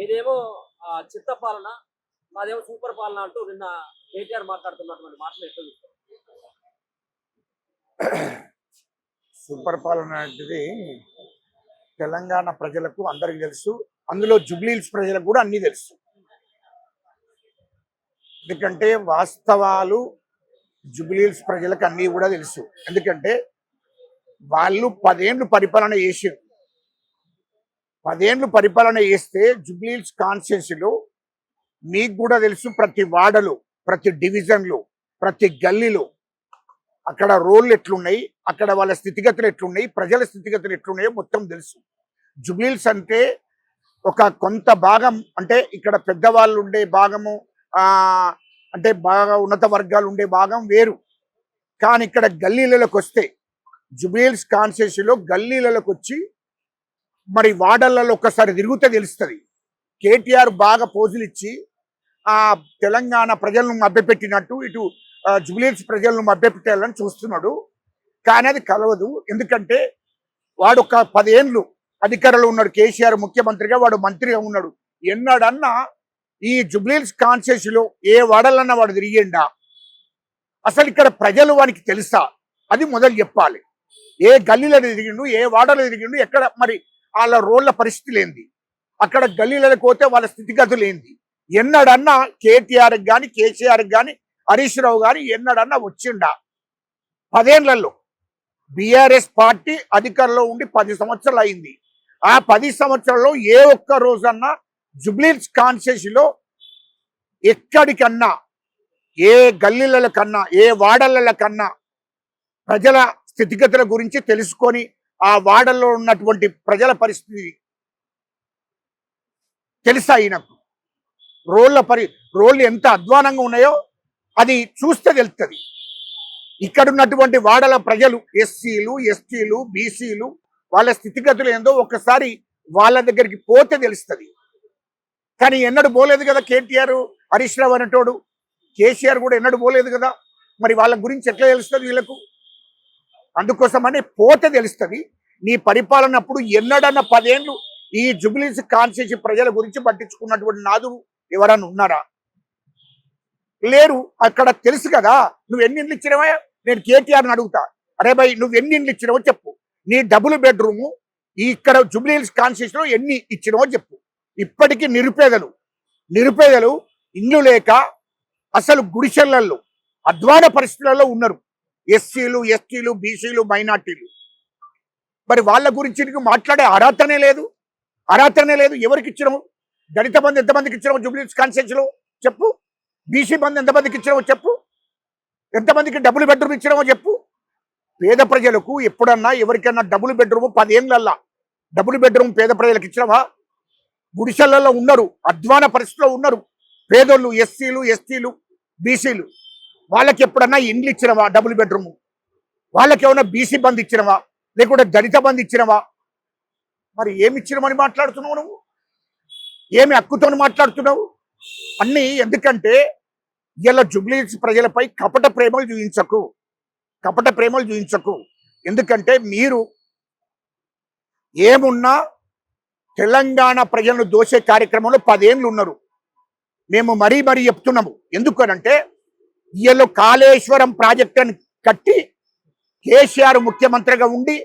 మీదేమో చిత్త పాలన మాదేమో సూపర్ పాలన అంటూ నిన్న కేటీఆర్ మాట్లాడుతున్నటువంటి మాటలు ఎట్లా సూపర్ పాలన అనేది తెలంగాణ ప్రజలకు అందరికి తెలుసు అందులో జుబ్లీల్స్ ప్రజలకు కూడా అన్ని తెలుసు. ఎందుకంటే వాస్తవాలు జుబ్లీల్స్ ప్రజలకు అన్ని కూడా తెలుసు. ఎందుకంటే వాళ్ళు పదేండ్లు పరిపాలన చేసారు పదేండ్లు పరిపాలన చేస్తే జుబ్లీల్స్ కాన్స్టిట్యున్సీలో మీకు కూడా తెలుసు ప్రతి వాడలు ప్రతి డివిజన్లు ప్రతి గల్లీలో. అక్కడ రోళ్ళు ఎట్లున్నాయి అక్కడ వాళ్ళ స్థితిగతులు ఎట్లున్నాయి ప్రజల స్థితిగతులు ఎట్లున్నాయో మొత్తం తెలుసు. జుబ్లీల్స్ అంటే ఒక కొంత భాగం అంటే ఇక్కడ పెద్దవాళ్ళు ఉండే భాగము అంటే బాగా ఉన్నత వర్గాలు ఉండే భాగం వేరు. కానీ ఇక్కడ గల్లీలలోకి వస్తే జుబ్లీల్స్ కాన్స్టిట్యూన్సీలో గల్లీలలోకి వచ్చి మరి వార్డర్లలో ఒక్కసారి తిరిగితే తెలుస్తుంది. కేటీఆర్ బాగా పోజులు ఇచ్చి ఆ తెలంగాణ ప్రజలను మభ్యపెట్టినట్టు ఇటు ఆ, ప్రజలను మభ్యపెట్టాలని చూస్తున్నాడు. కానీ అది కలవదు. ఎందుకంటే వాడు ఒక పదేండ్లు అధికారంలో ఉన్నాడు కేసీఆర్ ముఖ్యమంత్రిగా వాడు మంత్రిగా ఉన్నాడు. ఎన్నాడన్నా ఈ జుబ్లీల్స్ కాన్స్టిట్యూన్సీలో ఏ వాడలన్నా వాడు తిరిగిండా? అసలు ఇక్కడ ప్రజలు వానికి తెలుసా? అది మొదలు చెప్పాలి. ఏ గల్లీలో తిరిగిండు ఏ వాడలో తిరిగిండు ఎక్కడ మరి వాళ్ళ రోడ్ల పరిస్థితి లేనిది. అక్కడ గల్లీలకు పోతే వాళ్ళ స్థితిగతులు ఏంది ఎన్నడన్నా కేటీఆర్కి కానీ కేసీఆర్కి కానీ హరీష్ రావు కానీ ఎన్నడన్నా వచ్చిండా? పదేళ్ళలో బీఆర్ఎస్ పార్టీ అధికారంలో ఉండి పది సంవత్సరాలు అయింది. ఆ పది సంవత్సరాల్లో ఏ ఒక్క రోజన్నా జుబ్లీల్స్ కాన్స్టిట్యూన్సీలో ఎక్కడికన్నా ఏ గల్లీల కన్నా ఏ వాడల కన్నా ప్రజల స్థితిగతుల గురించి తెలుసుకొని ఆ వాడల్లో ఉన్నటువంటి ప్రజల పరిస్థితి తెలుసా ఈయనకు? రోళ్ళ పరి రోళ్ళు ఎంత అధ్వానంగా ఉన్నాయో అది చూస్తే తెలుస్తుంది ఇక్కడ ఉన్నటువంటి వాడల ప్రజలు ఎస్సీలు ఎస్టీలు బీసీలు వాళ్ళ స్థితిగతులు ఏందో ఒకసారి వాళ్ళ దగ్గరికి పోతే తెలుస్తుంది. కానీ ఎన్నడూ పోలేదు కదా కేటీఆర్ హరీష్ రావు అనేటోడు? కేసీఆర్ కూడా ఎన్నడూ పోలేదు కదా? మరి వాళ్ళ గురించి ఎట్లా తెలుస్తుంది వీళ్ళకు? అందుకోసమని పోతే తెలుస్తుంది. నీ పరిపాలనప్పుడు ఎన్నడన్న పదేళ్ళు ఈ జుబిలీస్ కాన్స్టిట్యూన్సీ ప్రజల గురించి పట్టించుకున్నటువంటి నాదు ఎవరన్నా ఉన్నారా? లేరు. అక్కడ తెలుసు కదా నువ్వు ఎన్ని ఇండ్లు ఇచ్చినవా? నేను కేటీఆర్ని అడుగుతా. అరే భయ్ నువ్వు ఎన్ని ఇండ్లు ఇచ్చినావో చెప్పు. నీ డబుల్ బెడ్రూము ఇక్కడ జుబ్లీహిల్స్ కాన్స్టిట్యూన్సీలో ఎన్ని ఇచ్చినవో చెప్పు. ఇప్పటికీ నిరుపేదలు. నిరుపేదలు ఇల్లు లేక అసలు గుడిసెళ్ళలో అధ్వాన పరిస్థితులలో ఉన్నారు. ఎస్సీలు ఎస్టీలు బీసీలు మైనార్టీలు. మరి వాళ్ళ గురించి మాట్లాడే అర్హతనే లేదు. అర్హతనే లేదు. ఎవరికి ఇచ్చినావు? దళిత బంధు ఎంతమందికి ఇచ్చినావు? జూబ్లీస్ కాన్స్టిట్యూన్సీలో చెప్పు. బీసీ బంధు ఎంతమందికి ఇచ్చినావో చెప్పు. ఎంతమందికి డబుల్ బెడ్రూమ్ ఇచ్చినావో చెప్పు. పేద ప్రజలకు ఎప్పుడన్నా ఎవరికైనా డబుల్ బెడ్రూమ్ పదేళ్ళల్లా డబుల్ బెడ్రూమ్ పేద ప్రజలకు ఇచ్చినావా? గుడిసెలలో ఉన్నారు అధ్వాన పరిస్థితిలో ఉన్నారు పేదోళ్ళు ఎస్సీలు ఎస్టీలు బీసీలు. వాళ్ళకి ఎప్పుడన్నా ఇండ్లు ఇచ్చినవా? డబుల్ బెడ్రూమ్ వాళ్ళకి ఏమైనా బీసీ బంద్ ఇచ్చినవా? లేకుంటే దళిత బంద్ ఇచ్చినవా? మరి ఏమి ఇచ్చినమని మాట్లాడుతున్నావు నువ్వు? ఏమి హక్కుతో మాట్లాడుతున్నావు? అన్నీ ఎందుకంటే ఇలా జుబ్లీస్ ప్రజలపై కపట ప్రేమలు చూపించకు. కపట ప్రేమలు చూపించకు. ఎందుకంటే మీరు ఏమున్నా తెలంగాణ ప్రజలను దోసే కార్యక్రమంలో పదేళ్ళు ఉన్నారు. మేము మరీ మరీ చెప్తున్నాము. ఎందుకనంటే వీళ్ళు కాళేశ్వరం ప్రాజెక్టుని కట్టి కేసీఆర్ ముఖ్యమంత్రిగా ఉండి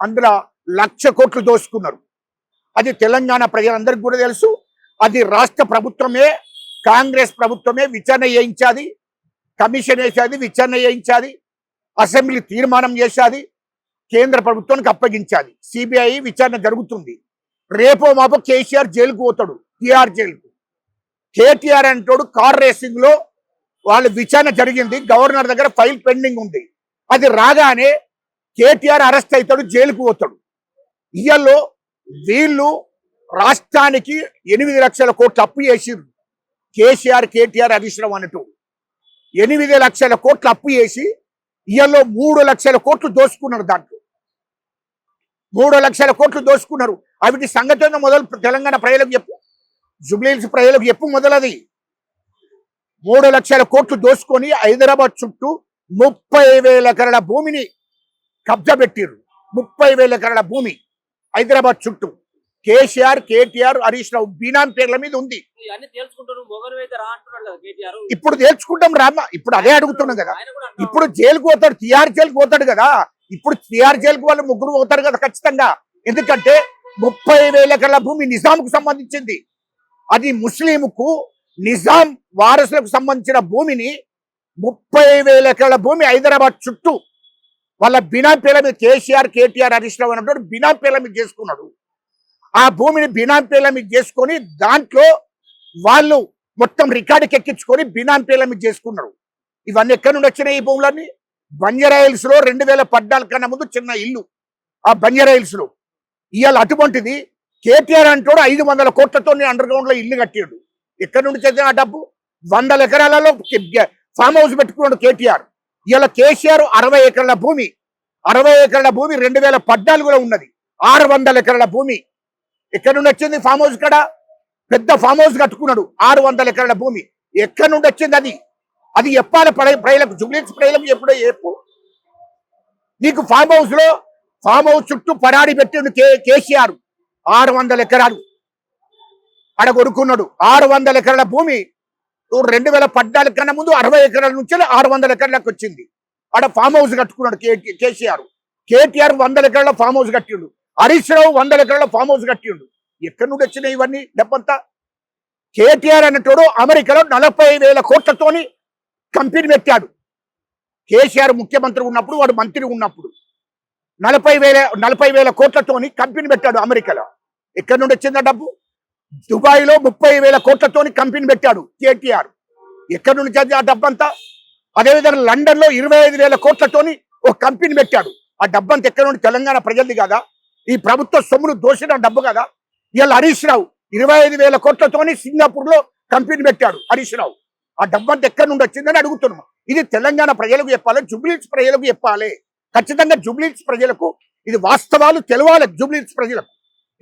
అందులో లక్ష కోట్లు దోసుకున్నారు అది తెలంగాణ ప్రజలందరికీ కూడా తెలుసు. అది రాష్ట్ర ప్రభుత్వమే కాంగ్రెస్ ప్రభుత్వమే విచారణ చేయించాది కమిషన్ వేసేది విచారణ చేయించాది అసెంబ్లీ తీర్మానం చేసేది కేంద్ర ప్రభుత్వానికి అప్పగించాలి సిబిఐ విచారణ జరుగుతుంది. రేపో మాపో కేసీఆర్ జైలుకు పోతాడు టీఆర్ జైలుకు. కేటీఆర్ అంటాడు కార్ రేసింగ్లో వాళ్ళ విచారణ జరిగింది. గవర్నర్ దగ్గర ఫైల్ పెండింగ్ ఉంది. అది రాగానే కేటీఆర్ అరెస్ట్ అవుతాడు జైలుకు పోతాడు. ఇయల్లో వీళ్ళు రాష్ట్రానికి ఎనిమిది లక్షల కోట్లు అప్పు చేసిరు కేసీఆర్ కేటీఆర్ హరీష్ అన్నట్టు. ఎనిమిది లక్షల కోట్లు అప్పు చేసి ఇయల్లో మూడు లక్షల కోట్లు దోసుకున్నారు దాంట్లో. మూడు లక్షల కోట్లు దోసుకున్నారు. అవిటి సంఘటన మొదలు తెలంగాణ ప్రజలకు చెప్పు. జుబ్లీల్స్ ప్రజలకు చెప్పు మొదలది. మూడు లక్షల కోట్లు దోసుకొని హైదరాబాద్ చుట్టూ ముప్పై వేల ఎకరాల భూమిని కబ్జా పెట్టిర్రు. ముప్పై వేల ఎకరాల భూమి హైదరాబాద్ చుట్టూ. కేసీఆర్ కేటీఆర్ హరీష్ రావు బీనాం పేర్ల మీద ఉంది. ఇప్పుడు తేల్చుకుంటాం రామ్మా ఇప్పుడు అదే అడుగుతున్నాం కదా. ఇప్పుడు జైలుకు పోతాడు తిహార్ జైలుకు పోతాడు కదా. ఇప్పుడు తిహార్ జైలుకు వాళ్ళు ముగ్గురు పోతారు కదా ఖచ్చితంగా. ఎందుకంటే ముప్పై వేల ఎకరాల భూమి నిజాంకు సంబంధించింది. అది ముస్లింకు నిజాం వారసులకు సంబంధించిన భూమిని ముప్పై వేల ఎకరాల భూమి హైదరాబాద్ చుట్టూ వాళ్ళ బినాం పేర్ల మీద కేసీఆర్ కేటీఆర్ హరీష్ రావు అన్నట్టు బినాం పేర్ల మీద చేసుకున్నాడు. ఆ భూమిని బినాం పేర్ల మీద చేసుకొని దాంట్లో వాళ్ళు మొత్తం రికార్డుకి ఎక్కించుకొని బినాం పేర్ల మీద చేసుకున్నారు. ఇవన్నీ ఎక్కడి నుండి వచ్చినాయి ఈ భూములన్నీ? బంజరాయిల్స్లో రెండు వేల పద్నాలుగు కన్నా ముందు చిన్న ఇల్లు ఆ బంజరాయిల్స్లో ఇవాళ అటువంటిది కేటీఆర్ అంటాడు ఐదు వందల కోట్లతో అండర్ గ్రౌండ్లో ఇల్లు కట్టాడు. ఎక్కడి నుండి చదివిన ఆ డబ్బు వందల ఎకరాలలో ఫామ్ హౌస్ పెట్టుకున్నాడు కేటీఆర్. ఇలా కేసీఆర్ అరవై ఎకరాల భూమి అరవై ఎకరాల భూమి రెండు వేల పద్నాలుగులో ఉన్నది. ఆరు వందల ఎకరాల భూమి. ఎక్కడి నుండి వచ్చింది ఫామ్ హౌస్ కడ? పెద్ద ఫామ్ హౌస్ కట్టుకున్నాడు ఆరు వందల ఎకరాల భూమి. ఎక్కడి నుండి వచ్చింది అది? అది చెప్పాలి ప్రజలకు జుబ్లీస్ ప్రజలకు ఎప్పుడో చెప్పు. నీకు ఫామ్ హౌస్లో ఫామ్ హౌస్ చుట్టూ పరాడి పెట్టిండు కే కేసీఆర్. ఆరు వందల ఎకరాలు. ఆడ కొడుకున్నాడు ఆరు వందల ఎకరాల భూమి రెండు వేల పద్నాలుగు కన్నా ముందు అరవై ఎకరాల నుంచి ఆరు వందల ఎకరాలకు వచ్చింది. ఆడ ఫామ్ హౌస్ కట్టుకున్నాడు కేసీఆర్. కేటీఆర్ వందల ఎకరాల ఫామ్ హౌస్ కట్టిండు. హరీష్ రావు వందల ఎకరాల ఫామ్ హౌస్ కట్టిండు. ఎక్కడి నుండి వచ్చినాయి ఇవన్నీ? డబ్బంతా? కేటీఆర్ అన్నటోడు అమెరికాలో నలభై వేల కోట్లతోని కంపెనీ పెట్టాడు. కేసీఆర్ ముఖ్యమంత్రి ఉన్నప్పుడు వాడు మంత్రి ఉన్నప్పుడు నలభై వేల నలభై వేల కోట్లతోని కంపెనీ పెట్టాడు అమెరికాలో. ఎక్కడి నుండి వచ్చిందా డబ్బు? దుబాయ్లో ముప్పై వేల కోట్లతోని కంపెనీ పెట్టాడు కేటీఆర్. ఎక్కడి నుండి చదివి ఆ డబ్బంతా? అదేవిధంగా లండన్లో ఇరవై ఐదు వేల కోట్లతోని ఒక కంపెనీ పెట్టాడు. ఆ డబ్బంతా ఎక్కడ నుండి? తెలంగాణ ప్రజలది కదా? ఈ ప్రభుత్వ సొమ్మును దోషిన డబ్బు కదా? ఇవాళ హరీష్ రావు ఇరవై ఐదు వేల కోట్లతోని సింగపూర్లో కంపెనీ పెట్టాడు హరీష్ రావు. ఆ డబ్బంతా ఎక్కడి నుండి వచ్చిందని అడుగుతున్నాం. ఇది తెలంగాణ ప్రజలకు చెప్పాలి జుబ్లీస్ ప్రజలకు చెప్పాలి. ఖచ్చితంగా జుబ్లీస్ ప్రజలకు ఇది వాస్తవాలు తెలవాలి జుబ్లీస్ ప్రజలకు.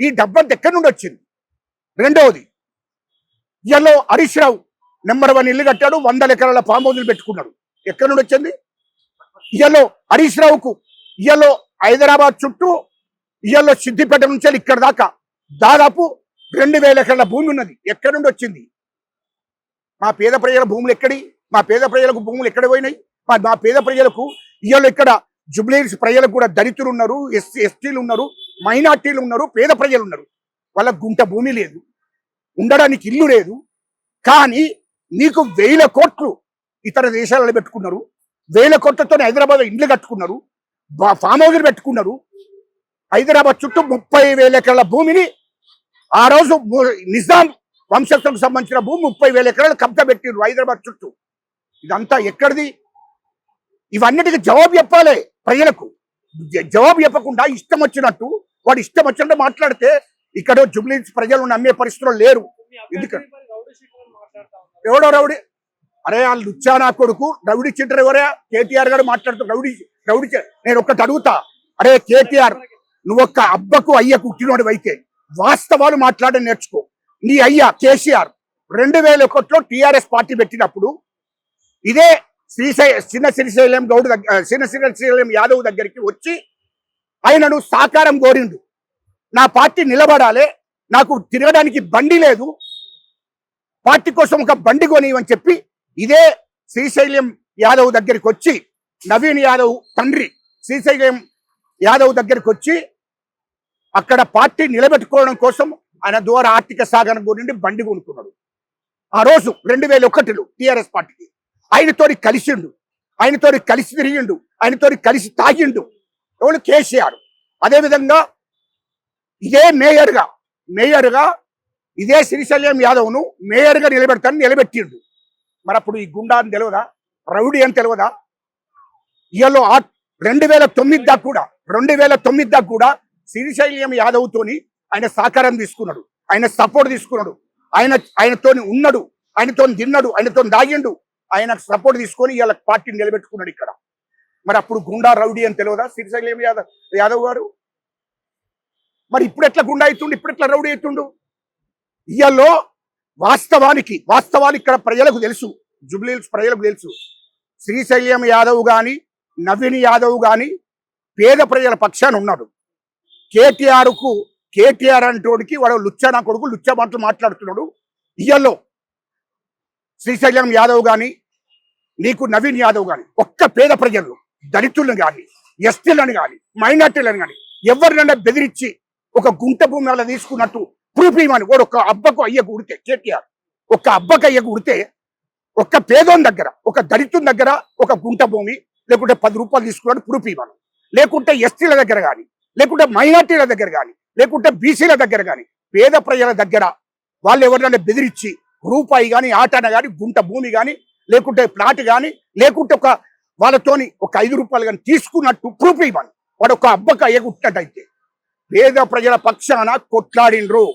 ఈ డబ్బంతా ఎక్కడి నుండి వచ్చింది? రెండవది ఇవాళ హరీష్ రావు నెంబర్ వన్ ఇల్లు కట్టాడు వందల ఎకరాల ఫామ్ హౌజులు పెట్టుకున్నాడు. ఎక్కడి నుండి వచ్చింది? ఇవాళ హరీష్ రావుకు ఇవాళ హైదరాబాద్ చుట్టూ ఇవాళ సిద్దిపేట నుంచి ఇక్కడ దాకా. దాదాపు రెండు వేల ఎకరాల భూమి ఉన్నది. ఎక్కడి నుండి వచ్చింది? మా పేద ప్రజల భూములు ఎక్కడి? మా పేద ప్రజలకు భూములు ఎక్కడ పోయినాయి? మా మా పేద ప్రజలకు ఇవాళ ఇక్కడ జుబ్లీస్ ప్రజలకు కూడా దళితులు ఉన్నారు ఎస్సీ ఎస్టీలు ఉన్నారు మైనార్టీలు ఉన్నారు పేద ప్రజలు ఉన్నారు. వాళ్ళ గుంట భూమి లేదు. ఉండడానికి ఇల్లు లేదు. కానీ నీకు వేల కోట్లు ఇతర దేశాలలో పెట్టుకున్నారు. వేల కోట్లతో హైదరాబాద్ ఇండ్లు కట్టుకున్నారు. బా- ఫామ్ హౌస్లు పెట్టుకున్నారు. హైదరాబాద్ చుట్టూ ముప్పై వేల ఎకరాల భూమిని ఆ రోజు నిజాం వంశస్థులకు సంబంధించిన భూమి ముప్పై వేల ఎకరాలు కబ్జా పెట్టిండ్రు హైదరాబాద్ చుట్టూ. ఇదంతా ఎక్కడిది? ఇవన్నిటికి జవాబు చెప్పాలి ప్రజలకు. జవాబు చెప్పకుండా ఇష్టం వచ్చినట్టు వాడు ఇష్టం వచ్చినట్టు మాట్లాడితే ఇక్కడ జుబ్లీస్ ప్రజలు నమ్మే పరిస్థితుల్లో లేరు. ఎందుకంటే ఎవడో రౌడీ? అరే వాళ్ళు లుచ్చానా కొడుకు రౌడీ చిట్టర్ ఎవరా? కేటీఆర్ గారు మాట్లాడుతూ రౌడీ రౌడీ నేను ఒక్కటి అడుగుతా. అరే కేటీఆర్ నువ్వు ఒక్క అబ్బకు అయ్యకు పుట్టినోడు అయితే వాస్తవాలు మాట్లాడడం నేర్చుకో. నీ అయ్య కేసీఆర్ రెండు వేల ఒకటిలో టిఆర్ఎస్ పార్టీ పెట్టినప్పుడు ఇదే శ్రీశై చిన్న శ్రీశైలం గౌడ్ దగ్గర చిన్న శ్రీశైలం యాదవ్ దగ్గరికి వచ్చి ఆయనను సాకారం కోరిండు. నా పార్టీ నిలబడాలి నాకు తిరగడానికి బండి లేదు పార్టీ కోసం ఒక బండి కొనివని చెప్పి ఇదే శ్రీశైలం యాదవ్ దగ్గరికి వచ్చి నవీన్ యాదవ్ తండ్రి శ్రీశైలం యాదవ్ దగ్గరికి వచ్చి అక్కడ పార్టీ నిలబెట్టుకోవడం కోసం ఆయన ద్వారా ఆర్థిక సాగరం గురించి బండి కొనుక్కున్నాడు. ఆ రోజు రెండు వేల ఒకటిలో టిఆర్ఎస్ పార్టీకి ఆయనతో కలిసిండు ఆయనతో కలిసి తిరిగిండు ఆయనతో కలిసి తాగిండు ఎవరు? కేసీఆర్. అదేవిధంగా ఇదే మేయర్గా మేయర్గా ఇదే శ్రీశైలం యాదవ్ను మేయర్గా నిలబెడతాను నిలబెట్టిండు. మరి అప్పుడు ఈ గుండా అని తెలియదా రౌడీ అని తెలియదా ఇయలో ఆ రెండు వేల తొమ్మిది దాకా కూడా రెండు వేల తొమ్మిది దాకా కూడా శ్రీశైలం యాదవ్తోని ఆయన సహకారం తీసుకున్నాడు. ఆయన సపోర్ట్ తీసుకున్నాడు. ఆయన ఆయనతోని ఉన్నాడు. ఆయనతో తిన్నాడు. ఆయనతో దాగిండు ఆయన సపోర్ట్ తీసుకొని ఇవాళ పార్టీని నిలబెట్టుకున్నాడు ఇక్కడ. మరి అప్పుడు గుండా రౌడీ అని తెలియదా శ్రీశైలం యాదవ్ యాదవ్ గారు? మరి ఇప్పుడు ఎట్లా గుండా అవుతుండు? ఇప్పుడు ఎట్లా రౌడీ అవుతుండు? ఇయ్యల్లో వాస్తవానికి వాస్తవానికి ఇక్కడ ప్రజలకు తెలుసు జుబ్లీల్స్ ప్రజలకు తెలుసు. శ్రీశైలం యాదవ్ గాని నవీన్ యాదవ్ గాని పేద ప్రజల పక్షాన్ని ఉన్నాడు కేటీఆర్కు కేటీఆర్ అంటోడికి వాడు లుచ్చా నా కొడుకు లుచ్చా మాటలు మాట్లాడుతున్నాడు. ఇయ్యల్లో శ్రీశైలం యాదవ్ గాని నీకు నవీన్ యాదవ్ గాని ఒక్క పేద ప్రజలు దళితులను కానీ ఎస్టీలను గాని మైనార్టీలను గాని ఎవరినైనా బెదిరించి ఒక గుంట భూమి అలా తీసుకున్నట్టు ప్రూఫ్ ఇవ్వని వాడు ఒక అబ్బకు అయ్యకు ఉడితే కేటీఆర్. ఒక అబ్బకు అయ్యకు ఉడితే ఒక పేదోని దగ్గర ఒక దళితుని దగ్గర ఒక గుంట భూమి లేకుంటే పది రూపాయలు తీసుకున్నాడు ప్రూఫ్ ఇవ్వను లేకుంటే ఎస్టీల దగ్గర కానీ లేకుంటే మైనార్టీల దగ్గర కానీ లేకుంటే బీసీల దగ్గర కానీ పేద ప్రజల దగ్గర వాళ్ళు ఎవరినైనా బెదిరించి రూపాయి కానీ ఆటన కానీ గుంట భూమి కానీ లేకుంటే ప్లాట్ కానీ లేకుంటే ఒక వాళ్ళతోని ఒక ఐదు రూపాయలు కానీ తీసుకున్నట్టు ప్రూఫ్ ఇవ్వను వాడు ఒక అబ్బకు అయ్యగుట్టినట్టయితే పేద ప్రజల పక్షాన కొట్లాడినరు.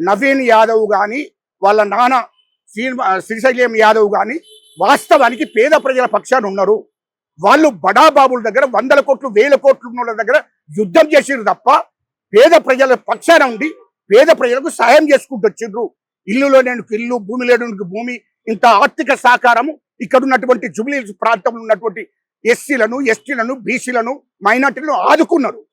నవీన్ యాదవ్ గాని వాళ్ళ నాన్న శ్రీ- శ్రీశైలం యాదవ్ గాని వాస్తవానికి పేద ప్రజల పక్షాన ఉన్నారు. వాళ్ళు బడాబాబుల దగ్గర వందల కోట్లు వేల కోట్లు ఉన్న దగ్గర యుద్ధం చేసిండ్రు తప్ప పేద ప్రజల పక్షాన ఉండి పేద ప్రజలకు సాయం చేసుకుంటూ వచ్చిండ్రు ఇల్లు నేను ఇల్లు భూమి లేనికి భూమి ఇంత ఆర్థిక సహకారము ఇక్కడ ఉన్నటువంటి జుబ్లీ ప్రాంతంలో ఉన్నటువంటి ఎస్సీలను ఎస్టీలను బీసీలను మైనార్టీలను ఆదుకున్నారు.